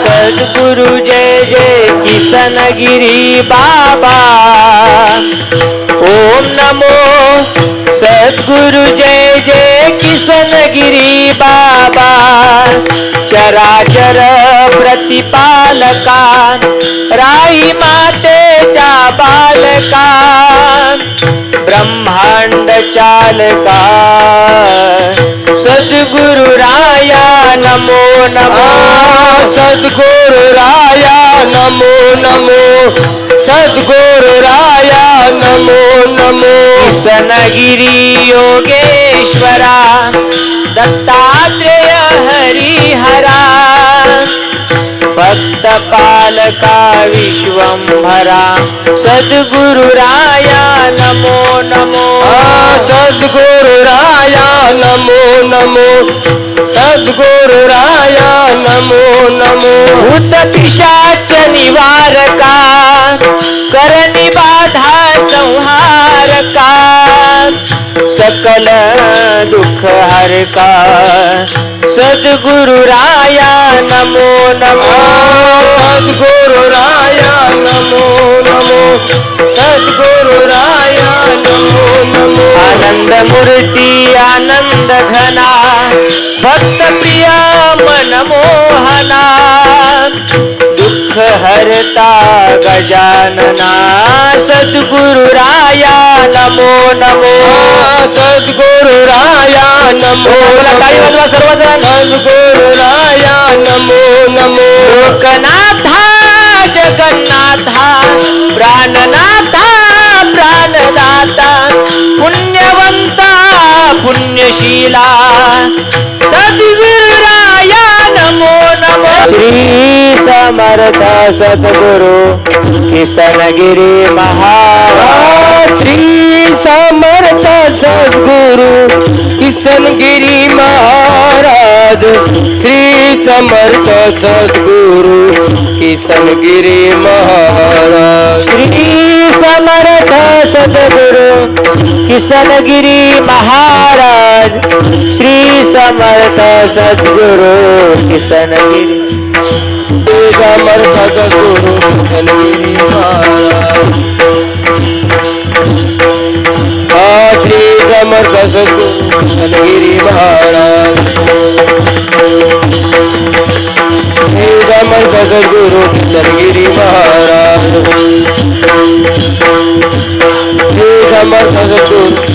सद्गुरु जय जय किशनगिरी बाबा। ओम नमो सदगुरु जय जय किशनगिरी बाबा। चरा चराचर प्रतिपालका राई मातेच्या बालका ब्रह्मांड चालका। सद्गुरु राया नमो नमो। सद्गुरु राया नमो नमो। सद्गुरु राया नमो नमो। सनगिरी योगेश्वरा दत्तात्रेय हरिहरा। विश्वंभरा सद्गुरु राया नमो नमो। सद्गुरु राया नमो नमो। सद्गुरु राया नमो नमो। भूत पिशाच निवारका बाधा संहारका। सकल दुख हर का। सदगुरु राया नमो नमो। सदगुरु राया नमो नमो। सदगुरु राया नमो नमो। आनंद मूर्ति आनंद घना। भक्त प्रिया मनमोहना दुःख हरता गजानना। सद्गुरु राया सद्गुरु राया नमो सर्वजण सद्गुरु राया नमो नमो लोकनाथा जगन्नाथा प्राणनाथा प्राणदाता पुण्यवंता पुण्यशीला सद्गुरु राया नमो नमो। श्री समर्थ सद्गुरु किशनगिरी महाराज। किशनगिरी महाराज श्री समर्थ सद्गुरु किशनगिरी महाराज। श्री समर्थ सद्गुरु किशनगिरी महाराज श्री समर्थ सद्गुरु किशनगिरी। समर्थ सद्गुरु महाराज। श्री समर्थ सद्गुरु गिरी महाराज. हे दमन जगद्गुरु विठलगिरी महाराज. हे दमन जगद्गुरु